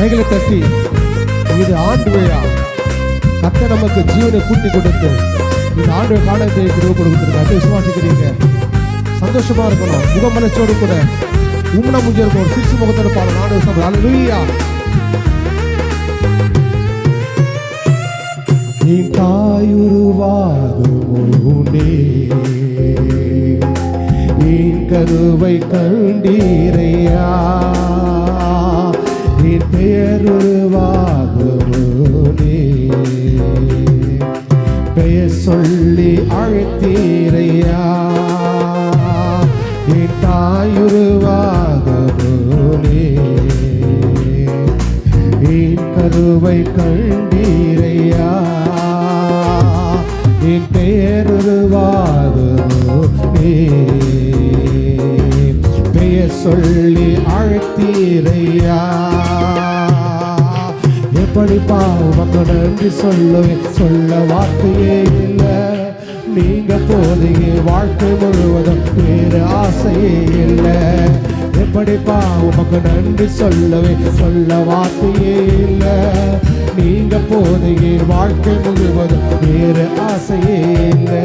கைகளை தட்டி இது ஆண்டு விழா கத்த நமக்கு ஜீவனை கூட்டி கொடுத்து இந்த ஆண்டு காலத்தை கிருப கொடுத்துருக்காங்க விசுவாசிக்கிறீங்க. சந்தோஷமா இருக்கணும். முகமலச்சோடு கூட உம்மன முஞ்ச இருக்கும் ஒரு சிரிச்சு முகத்தோட பாடம் நாடு விசுவாசம் லூயா நீ தாயுருவாகும் நீ கருவை கண்டீரையா. நீ பெயருருவாகும் முன்னே பெயர் சொல்லி அழைத்தீரையா? நீ தாயுருவாகும் முன்னே என் கருவை கண்டீரையா? என் பெயருருவாகுமோ நீ பெயர் சொல்லி அழைத்தீரையா எப்படி பாவங்க நன்றி சொல்லுவேன்? சொல்ல வார்த்தையே இல்லை. நீங்க போதையே வாழ்க்கை முழுவதும் வேறு ஆசையே இல்லை. எப்படி உமக்கு நன்றி சொல்லவே சொல்ல வார்த்தையே இல்லை. நீங்க போதையே வாழ்க்கை முழுவதும் வேறு ஆசையே இல்லை.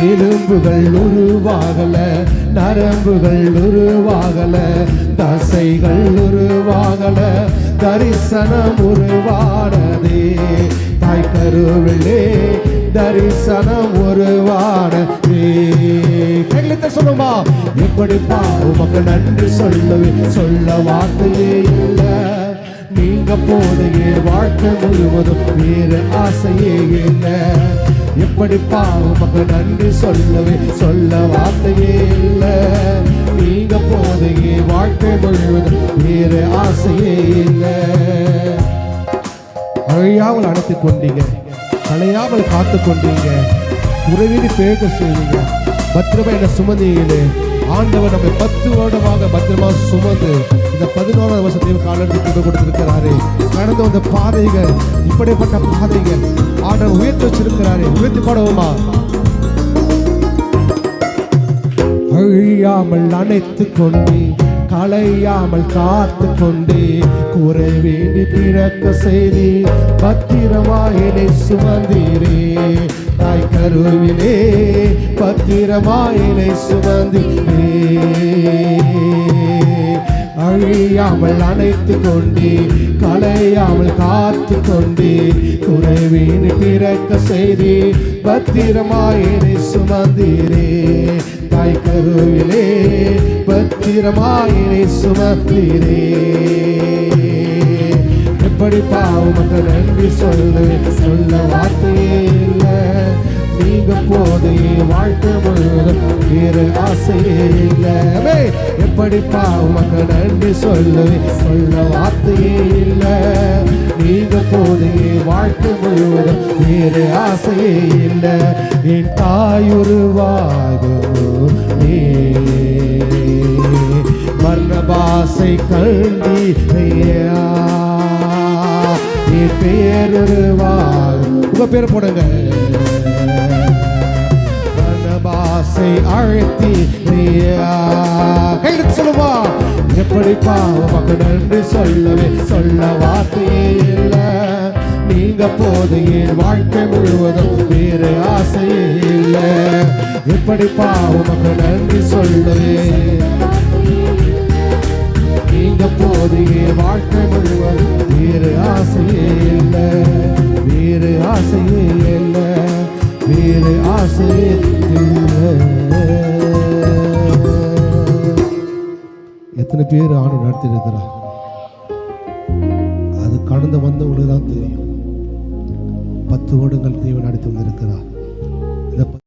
எலும்புகள் உருவாகல நரம்புகள் உருவாகல தசைகள் உருவாகல தரிசனம் உருவானதே. தாய் கருவிலே தரிசனம் உருவானதே. கைகளித்த சொல்லுமா எப்படிப்பா உமக்கு நன்றி சொல்லவே சொல்ல வார்த்தையே இல்லை. நீங்க போதையே வாழ்க்கை முழுவதும் வேறு ஆசையே இல்லை எப்படி உமக்கு நன்றி சொல்லவே சொல்ல வார்த்தையே இல்லை. நீங்க போதையே வாழ்க்கை முழுவதும் வேறு ஆசையே இல்லை. அழியாமல் அணைத்து கொண்டீங்க. அழையாமல் காத்து கொண்டீங்க. உறவீடு பேக செய்வீங்க. பத்திரமா என்ன சுமந்தீங்களே. ஆண்டவர் நம்மை பத்து வருடமாக பத்திரமா சுமந்து இந்த பதினோராவது வருஷத்தையும் காலெடுத்து கொண்டு கொடுத்திருக்கிறாரே. கடந்து வந்த பாதைகள் இப்படிப்பட்ட பாதைகள் ஆண்டவர் உயர்த்தி வச்சிருக்கிறாரே. உயர்த்தி பாடவுமா? அழியாமல் அணைத்து கொண்டே களையாமல் காத்து கொண்டே குறை வேண்டி பிறக்க செய்தி பத்திரமாயினை சுமந்தீரே. தாய் கருவிலே பத்திரமாயினை சுமந்தீரே. அழியாமல் அணைத்து கொண்டே களையாமல் காத்து கொண்டே குறைவீன் பிறக்க செய்தி பத்திரமாயினை சுமந்தீரே. தாய் கருவிலே பத்திரமாயினை சுமந்தீரே எப்படி பாவமக்க நன்றி சொல்லு சொல்ல வார்த்தையே இல்லை. நீங்க போதே வாழ்க்கை முழுவதும் வேறு ஆசையே இல்லை. எப்படி பாவமக்க நன்றி சொல்லு சொல்ல வார்த்தையே இல்லை. நீங்க போதே வாழ்க்கை முழுவதும் வேறு ஆசையே இல்லை. என் தாயுருவாகும் நீ. ஆசை பாசை கண்டி ஐயா உங்க பேர் போடுங்க. மனபாசை அழைத்தி கையில் சொல்லுவா எப்படி பாவமக்கு நன்றி சொல்லவே சொல்ல வார்த்தையே இல்லை. நீங்க போது என் வாழ்க்கை முழுவதும் வேறு ஆசையே இல்லை. எப்படி பாவமக்கு நன்றி சொல்லவே. நீங்க வாழ்க்கை முழுவதும் வேறு ஆசையே இல்லை. வேறு ஆசையே இல்லை. வேறு ஆசையே இல்லை. எத்தனை பேர் ஆண்டு நடத்திருக்கிறா அது கடந்து வந்தவங்களுக்கு தான் தெரியும். பத்து வருடங்கள் தேவன் நடத்தி வந்திருக்கிறார்.